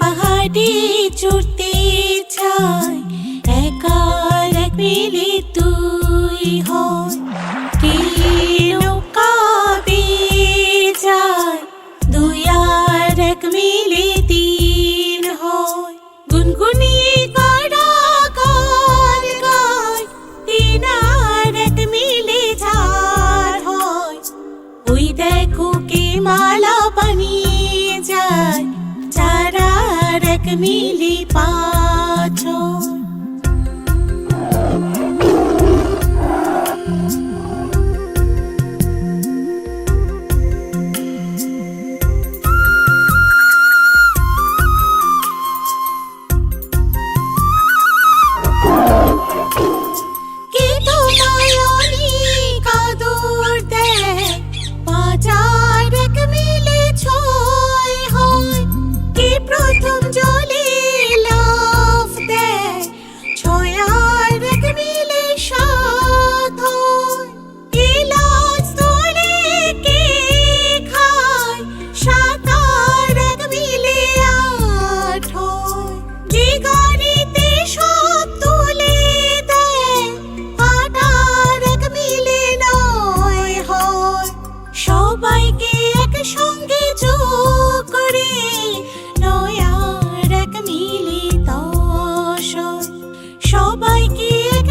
পাহাড়ে চড়তে চায় ওই দেখো কে মালা বানিয়ে যায় যারা এক মিলি পাছো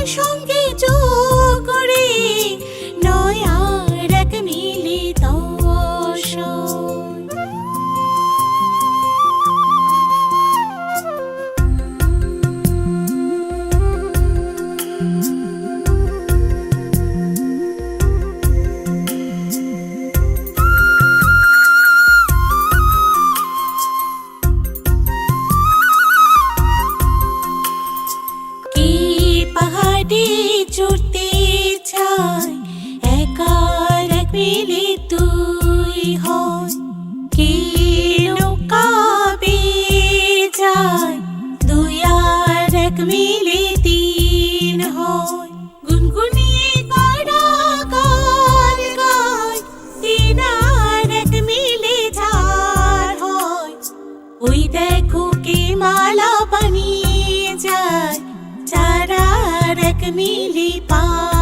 兄弟 एक तीन हो गुनगुनिए काड़ा काल गाय तीन আরেক মিলে চার হয়। ওই দেখো কে মালা বানিয়ে যায় চার আরেক মিলে পায়।